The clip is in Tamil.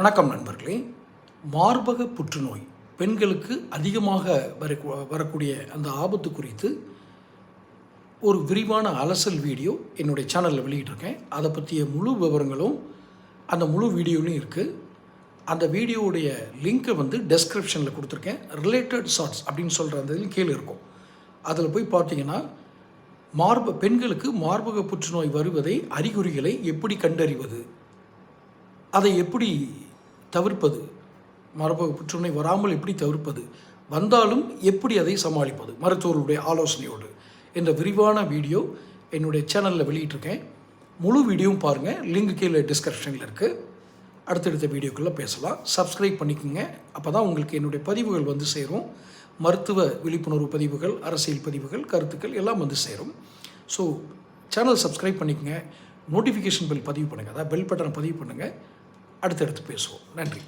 வணக்கம் நண்பர்களே. மார்பக புற்றுநோய் பெண்களுக்கு அதிகமாக வர வரக்கூடிய அந்த ஆபத்து குறித்து ஒரு விரிவான அலசல் வீடியோ என்னுடைய சேனலில் வெளியிட்டிருக்கேன். அதை பற்றிய முழு விவரங்களும் அந்த முழு வீடியோலையும் இருக்குது அந்த வீடியோவுடைய லிங்க்கை வந்து டெஸ்கிரிப்ஷனில் கொடுத்துருக்கேன். ரிலேட்டட் ஷார்ட்ஸ் அப்படின்னு சொல்கிற அந்த இதில் கீழே இருக்கும். அதில் போய் பார்த்தீங்கன்னா மார்ப பெண்களுக்கு மார்பக புற்றுநோய் வருவதை அறிகுறிகளை எப்படி கண்டறிவது? அதை எப்படி தவிர்ப்பது. மரபக புற்றுநோய் வராமல் எப்படி தவிர்ப்பது? வந்தாலும் எப்படி அதை சமாளிப்பது? மருத்துவர்களுடைய ஆலோசனையோடு. என்ற விரிவான வீடியோ என்னுடைய சேனலில் வெளியிட்டிருக்கேன். முழு வீடியோவும் பாருங்கள் லிங்க் கீழே டிஸ்கிரிப்ஷனில் இருக்குது அடுத்தடுத்த வீடியோக்குள்ளே பேசலாம். சப்ஸ்கிரைப் பண்ணிக்கோங்க. அப்போ தான் உங்களுக்கு என்னுடைய பதிவுகள் வந்து சேரும். மருத்துவ விழிப்புணர்வு பதிவுகள் அரசியல் பதிவுகள் கருத்துக்கள் எல்லாம் வந்து சேரும். ஸோ சேனல் சப்ஸ்கிரைப் பண்ணிக்கோங்க. நோட்டிஃபிகேஷன் பெல் பதிவு பண்ணுங்கள் அதாவது பெல் பட்டனை பதிவு பண்ணுங்கள் அடுத்தடுத்து பேசுவோம். நன்றி.